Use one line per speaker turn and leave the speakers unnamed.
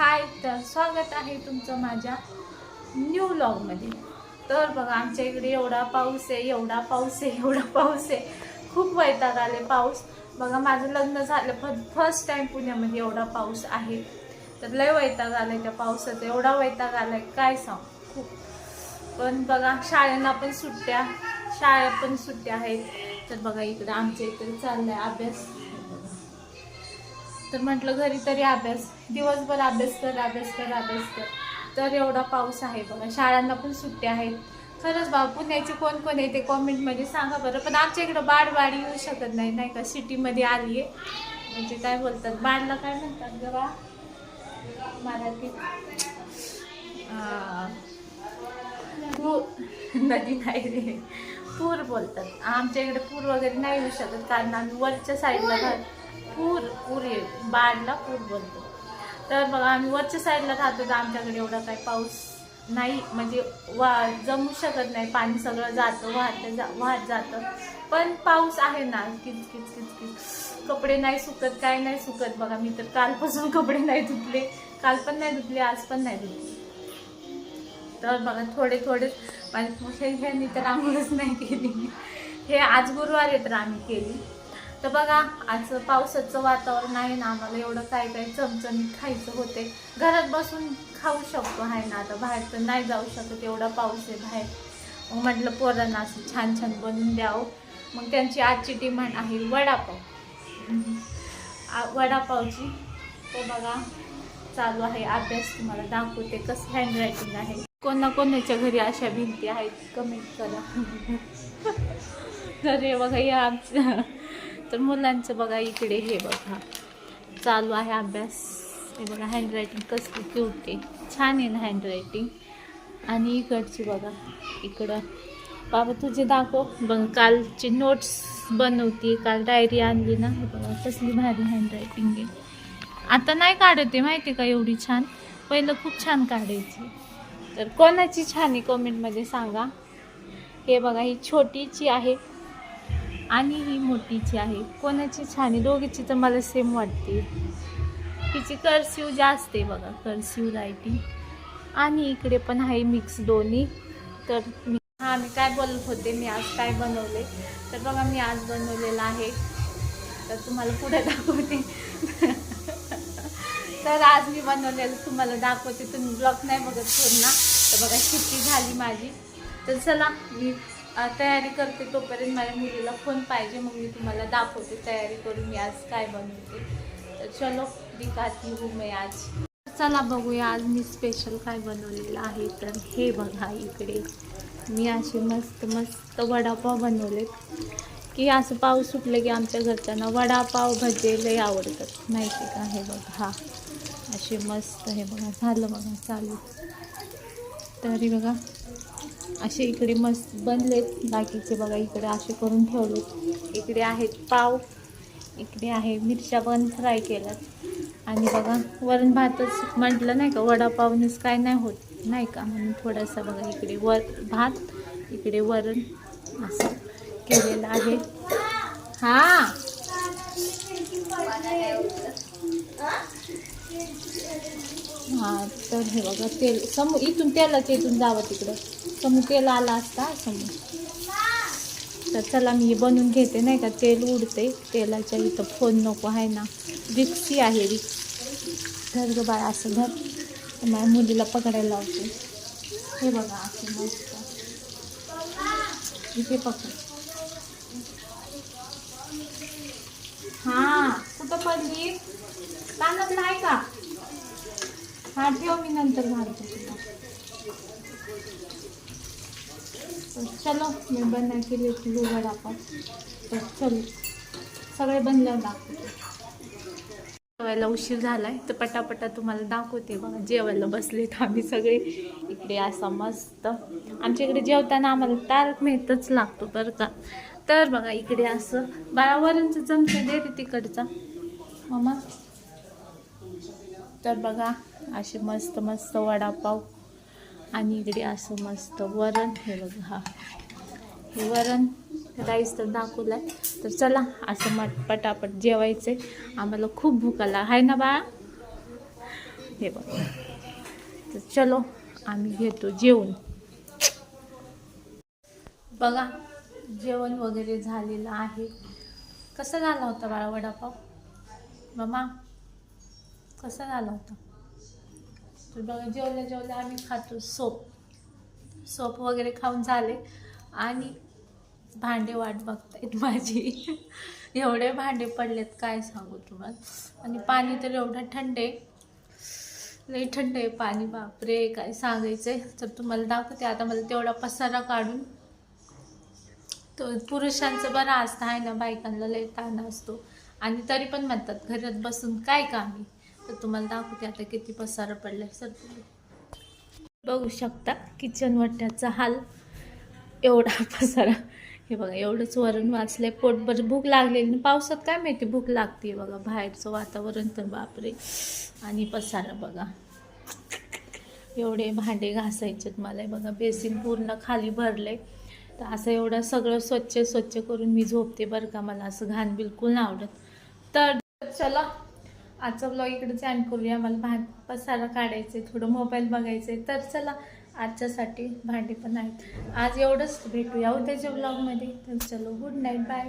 हाय तर स्वागत आहे तुमचं माझ्या न्यू ब्लॉगमध्ये तर बघा आमच्या इकडे एवढा पाऊस आहे एवढा पाऊस आहे एवढा पाऊस आहे. खूप वैताग आले पाऊस. बघा माझं लग्न झालं. फ फर्स्ट टाइम पुण्यामध्ये एवढा पाऊस आहे. तर लय वैताग आलाय त्या पावसाचा. एवढा वैताग आलाय काय सांग? खूप पण बघा शाळेंना पण सुट्ट्या शाळा पण सुट्ट्या आहेत. तर बघा इकडे आमच्या इकडे आहे अभ्यास. तर म्हटलं घरी तरी अभ्यास दिवसभर अभ्यास कर अभ्यास कर अभ्यास कर. तर एवढा पाऊस आहे बघा शाळांना पण सुट्ट्या आहेत. खरंच बाबा पुण्याचे कोण कोण आहे ते कॉमेंटमध्ये सांगा बरं. पण आमच्या इकडं बाडवाडी येऊ शकत नाही नाही का? सिटीमध्ये आली आहे म्हणजे काय बोलतात? बाडला काय म्हणतात ग बा? मराठीत नदी नाही रे. पूर बोलतात. आमच्या इकडे पूर वगैरे नाही येऊ शकत कारण आम्ही वरच्या साईडला राहतो. पूर पूर येईल बाडला पूर बोलतो तर बघा आम्ही वरच्या साईडला राहतो तर आमच्याकडे एवढा काही पाऊस नाही. म्हणजे वा जमू शकत नाही. पाणी सगळं जातं वाहत जा वाहत जातं. पण पाऊस आहे ना किच किच किच किच. कपडे नाही सुकत काय नाही सुकत. बघा मी तर कालपासून कपडे नाही धुतले. काल पण नाही धुतले आज पण नाही धुतले. तर बघा थोडे थोडे. माझ्या ह्यांनी तर आंघोळच नाही केली. हे आज गुरुवार आहे तर आम्ही केली. तर बघा आज पावसाचं वातावरण आहे ना आम्हाला एवढं काय काय चमचमीत खायचं होते. घरात बसून खाऊ शकतो आहे ना. आता बाहेर तर नाही जाऊ शकत एवढा पाऊस आहे बाहेर. मग म्हटलं पोरांना असं छान छान बनवून द्यावं. मग त्यांची आजची डिमांड आहे वडापाव. आ- वडापावची तर बघा चालू आहे अभ्यास. तुम्हाला दाखवते कसं हँडरायटिंग आहे. कोणा कोणाच्या घरी अशा भिंती आहेत कमेंट करा. तर हे बघा या आमच्या तर मुलांचं बघा इकडे हे बघा. चालू आहे अभ्यास. हे बघा हँडरायटिंग कसली क्यूट आहे. छान आहे ना हँडरायटिंग आणि इकडची बघा इकडं. बाबा तुझे दाखव. बघ कालची नोट्स बनवती काल डायरी आणली ना. हे बघा कसली भारी हँडरायटिंग आहे. आता नाही काढते माहिती का एवढी छान? पहिलं खूप छान काढायची. तर कोणाची छान आहे कमेंटमध्ये सांगा. हे बघा ही छोटीची आहे. आणि ही मोठीची आहे. कोणाची छान आहे? दोघीची तर मला सेम वाटते. तिची कर्सिव जास्त आहे बघा कर्सिव रायटिंग आणि इकडे पण आहे मिक्स दोन्ही. तर मी हां मी काय बोलत होते? मी आज काय बनवले? तर बघा मी आज बनवलेलं आहे. तर तुम्हाला पुढे दाखवते. तर आज मी बनवलेलं तुम्हाला दाखवते. तुम्ही ब्लॉग नाही बघत पूर्ण. तर बघा शिट्टी झाली माझी. तर चला मी तयारी करते तोपर्यंत माझ्या मुलीला फोन पाहिजे. मग मी तुम्हाला दाखवते तयारी करून मी आज काय बनवते. तर चलो दिखाती हूँ मी आज. चला बघूया आज मी स्पेशल काय बनवलेलं आहे. तर हे बघा इकडे. मी असे मस्त मस्त वडापाव बनवलेत. की असं पाऊस सुटलं की आमच्या घरच्यांना वडापाव भजे लई आवडतात. माहिती का? हे बघा. हा. असे मस्त हे बघा. झालं बघा चालू. तरी बघा. असे इकडे मस्त बनलेत. बाकीचे बघा इकडे असे करून ठेवलेत. इकडे आहेत पाव इकडे आहे मिरच्या पण फ्राय केल्यात. आणि बघा वरण भातच म्हटलं नाही का वडापावनीच काय नाही होत नाही का? म्हणून थोडासा बघा इकडे वर भात इकडे वरण असं केलेलं आहे. हां. हां तर हे बघा तेल समू इथून तेलाच्या इथून जावं तिकडं. समू तेल आला असता समू. तर चला मी बनवून घेते नाही का? तेल उडते तेलाच्या इथं फोन नको आहे ना. रिक्सी आहे रिक्स. घर ग बाय असं घर माझ्या मुलीला पकडायला लावते. हे बघा असं मस्त. इथे पकड. हां कुठं पडली? कानात नाही का? हा ठेव मी नंतर घालते तुला. चलो मी बना केली किलो वडापाव तर चलो सगळे बनल्यावर दाखवते. जेवायला उशीर झालाय तर पटापटा तुम्हाला दाखवते बघा जेवायला बसलेत आम्ही सगळे. इकडे असा मस्त. आमच्या इकडे जेवताना आम्हाला तारक मेहतच लागतो बरं का. तर बघा इकडे असं बाळावरणचं चमचा दे रे तिकडचा. मामा. तर बघा असे मस्त मस्त वडापाव. आणि इकडे असं मस्त वरण हे बघा हा. हे वरण राईस तर दाखवलाय. तर चला असं मट पटापट जेवायचंय. आम्हाला खूप भूक आला. आहे ना बाळा? हे बघा. तर चलो आम्ही घेतो जेवण. बघा जेवण वगैरे झालेलं आहे. कसं झाला होता बाळा वडापाव? मामा? कसं झालं होतं? तर बघा जेवल्या जेवल्या आम्ही खातो सोप. सोप वगैरे खाऊन झाले. आणि भांडे वाट बघतायत माझी. एवढे भांडे पडलेत काय सांगू तुम्हाला? आणि पाणी तर एवढं थंड आहे. लई थंड आहे पाणी बापरे काय सांगायचंय? तर तुम्हाला दाखवते आता मला तेवढा पसारा काढून. तो पुरुषांचं बरं असतं आहे ना बायकांना लई ताण असतो. आणि तरी पण म्हणतात घरात बसून काय कामी? तर तुम्हाला दाखवते आता किती पसारा पडलाय. सर तुम्ही बघू शकता किचन वट्ट्याचा हाल. एवढा पसारा. हे बघा एवढंच वरण वाचलंय. पोटभर भूक लागलेली पावसात काय माहिती भूक लागते बघा. बाहेरचं वातावरण तर बापरे. आणि पसारा बघा. एवढे भांडे घासायचेत मला. बघा बेसिन पूर्ण खाली भरले तर असं एवढं सगळं स्वच्छ स्वच्छ करून मी झोपते बरं का. मला असं घाण बिलकुल नाही आवडत. तर चला. आजचा ब्लॉग इकडेच अँड करूया. मला भात पसारा काढायचे थोडं मोबाईल बघायचे. तर चला आजच्यासाठी भांडे पण आहेत. आज एवढंच भेटूया उद्याच्या ब्लॉगमध्ये तर चलो गुड नाईट बाय